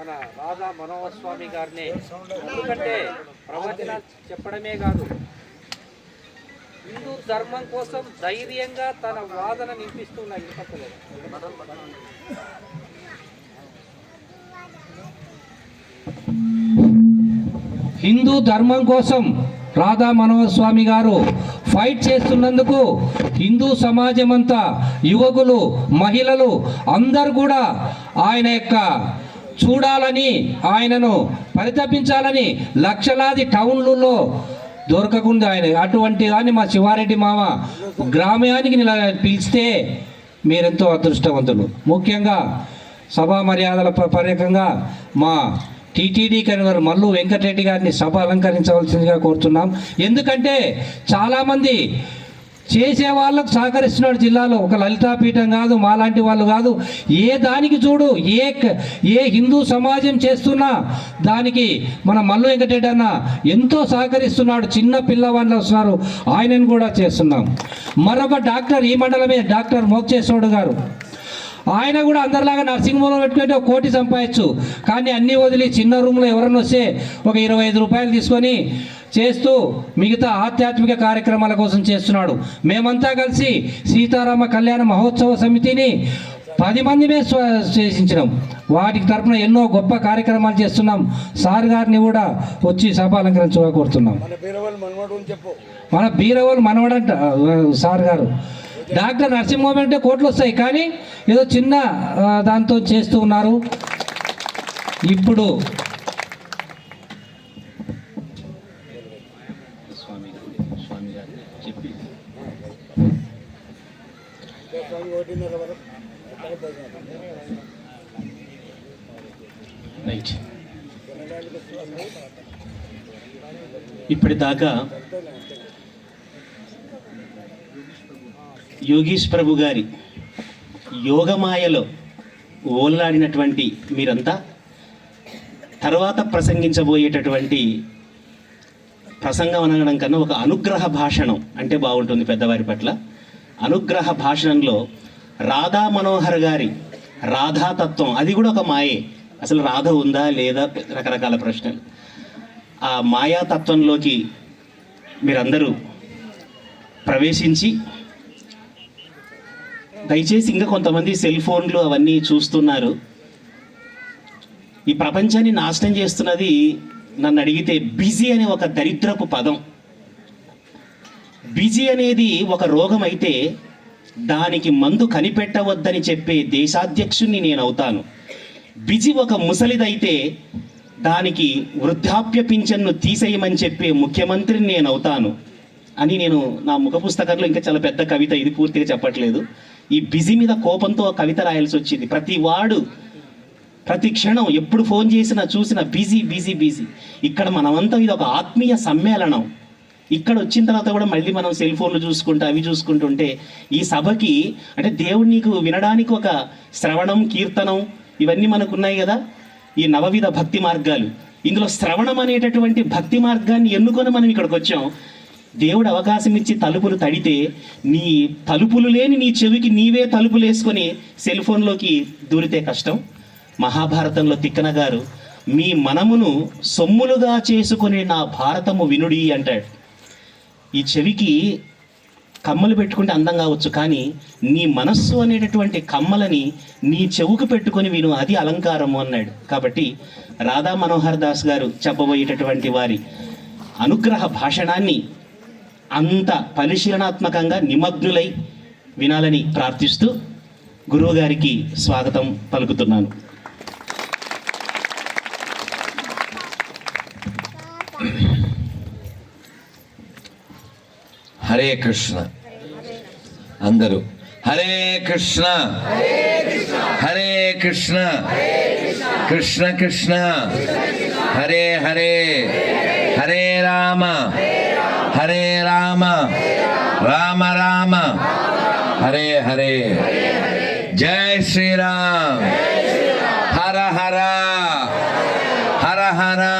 మన రాధా మనోహర్ స్వామి గారిని ఎందుకంటే ప్రవచన చెప్పడమే కాదు హిందూ ధర్మం కోసం ధైర్యంగా తన వాదన నింపిస్తున్న ఇప్పలేదు హిందూ ధర్మం కోసం రాధా మనోహర్ స్వామి గారు ఫైట్ చేస్తున్నందుకు హిందూ సమాజం అంతా యువకులు మహిళలు అందరు కూడా ఆయన యొక్క చూడాలని ఆయనను పరితపించాలని లక్షలాది టౌన్లలో దొరకకుండా ఆయన అటువంటి దాన్ని మా శివారెడ్డి మామ గ్రామానికి పిలిస్తే మీరెంతో అదృష్టవంతులు. ముఖ్యంగా సభా మర్యాదల పర్యకంగా మా టీటీడీ కన్వీనర్ మల్లు వెంకటరెడ్డి గారిని సభ అలంకరించవలసిందిగా కోరుతున్నాం. ఎందుకంటే చాలామంది చేసే వాళ్ళకు సహకరిస్తున్నాడు జిల్లాలో. ఒక లలితాపీఠం కాదు మాలాంటి వాళ్ళు కాదు. ఏ దానికి చూడు ఏ క- ఏ హిందూ సమాజం చేస్తున్నా దానికి మన మల్లు వెంకటరెడ్డి అన్న ఎంతో సహకరిస్తున్నాడు. చిన్న పిల్లవాళ్ళు వస్తున్నారు. ఆయనను కూడా చేస్తున్నాం. మరొక డాక్టర్ ఈ మండలమే డాక్టర్ మోక్షేశ్వరుడు గారు. ఆయన కూడా అందరిలాగా నర్సింగ్ హోమ్లో పెట్టుకుంటే ఒక కోటి సంపాదించు. కానీ అన్నీ వదిలి చిన్న రూమ్లో ఎవరన్నా వస్తే ఒక ఇరవై ఐదు రూపాయలు తీసుకొని చేస్తూ మిగతా ఆధ్యాత్మిక కార్యక్రమాల కోసం చేస్తున్నాడు. మేమంతా కలిసి సీతారామ కళ్యాణ మహోత్సవ సమితిని పది మందిమే చేసించినాం. వాటికి తరపున ఎన్నో గొప్ప కార్యక్రమాలు చేస్తున్నాం. సార్ గారిని కూడా వచ్చి సభ అలంకరించగా కోరుతున్నాం. మన బీరవల్ మనవడంట సార్ గారు. డాక్టర్ నరసింహం అంటే కోట్లు వస్తాయి కానీ ఏదో చిన్న దాంతో చేస్తూ ఉన్నారు. ఇప్పుడు రైట్. ఇప్పటిదాకా యోగీష్ ప్రభు గారి యోగమాయలో ఓలాడినటువంటి మీరంతా తర్వాత ప్రసంగించబోయేటటువంటి ప్రసంగం అనగడం కన్నా ఒక అనుగ్రహ భాషణం అంటే బాగుంటుంది పెద్దవారి పట్ల. అనుగ్రహ భాషణంలో రాధా మనోహర్ గారి రాధాతత్వం అది కూడా ఒక మాయే. అసలు రాధ ఉందా లేదా రకరకాల ప్రశ్నలు. ఆ మాయాతత్వంలోకి మీరందరూ ప్రవేశించి దయచేసి ఇంకా కొంతమంది సెల్ ఫోన్లు అవన్నీ చూస్తున్నారు. ఈ ప్రపంచాన్ని నాశనం చేస్తున్నది నన్ను అడిగితే బిజీ అనే ఒక దరిద్రపు పదం. బిజీ అనేది ఒక రోగం అయితే దానికి మందు కనిపెట్టవద్దని చెప్పే దేశాధ్యక్షుణ్ణి నేను అవుతాను. బిజీ ఒక ముసలిదైతే దానికి వృద్ధాప్య పింఛన్ను తీసేయమని చెప్పే ముఖ్యమంత్రిని నేను అవుతాను. అని నేను నా ముఖ పుస్తకంలో ఇంకా చాలా పెద్ద కవిత ఇది పూర్తిగా చెప్పట్లేదు. ఈ బిజీ మీద కోపంతో కవిత రాయాల్సి వచ్చింది. ప్రతి వాడు ప్రతి క్షణం ఎప్పుడు ఫోన్ చేసినా చూసినా బిజీ బిజీ బిజీ. ఇక్కడ మనమంతా ఇది ఒక ఆత్మీయ సమ్మేళనం. ఇక్కడ వచ్చిన తర్వాత కూడా మళ్ళీ మనం సెల్ ఫోన్లు చూసుకుంటూ అవి చూసుకుంటుంటే ఈ సభకి అంటే దేవుడు నీకు వినడానికి ఒక శ్రవణం కీర్తనం ఇవన్నీ మనకు ఉన్నాయి కదా. ఈ నవవిధ భక్తి మార్గాలు. ఇందులో శ్రవణం అనేటటువంటి భక్తి మార్గాన్ని ఎన్నుకొని మనం ఇక్కడికి వచ్చాం. దేవుడు అవకాశం ఇచ్చి తలుపులు తడితే నీ తలుపులు లేని నీ చెవికి నీవే తలుపులు వేసుకొని సెల్ ఫోన్లోకి దూరితే కష్టం. మహాభారతంలో తిక్కన గారు మీ మనమును సొమ్ములుగా చేసుకునే నా భారతము వినుడి అంటాడు. ఈ చెవికి కమ్మలు పెట్టుకుంటే అందంగా అవచ్చు కానీ నీ మనస్సు అనేటటువంటి కమ్మలని నీ చెవుకు పెట్టుకొని విను అది అలంకారము అన్నాడు. కాబట్టి రాధా మనోహర్ దాస్ గారు చెప్పబోయేటటువంటి వారి అనుగ్రహ భాషణాన్ని అంత పరిశీలనాత్మకంగా నిమగ్నులై వినాలని ప్రార్థిస్తూ గురువు గారికి స్వాగతం పలుకుతున్నాను. హరే కృష్ణ. అందరూ హరే కృష్ణ. హరే కృష్ణ. కృష్ణ కృష్ణ. హరే హరే. హరే రామ. హరే రామ. రామ రామ. హరే హరే. జై శ్రీరామ్. హర హర. హర హర.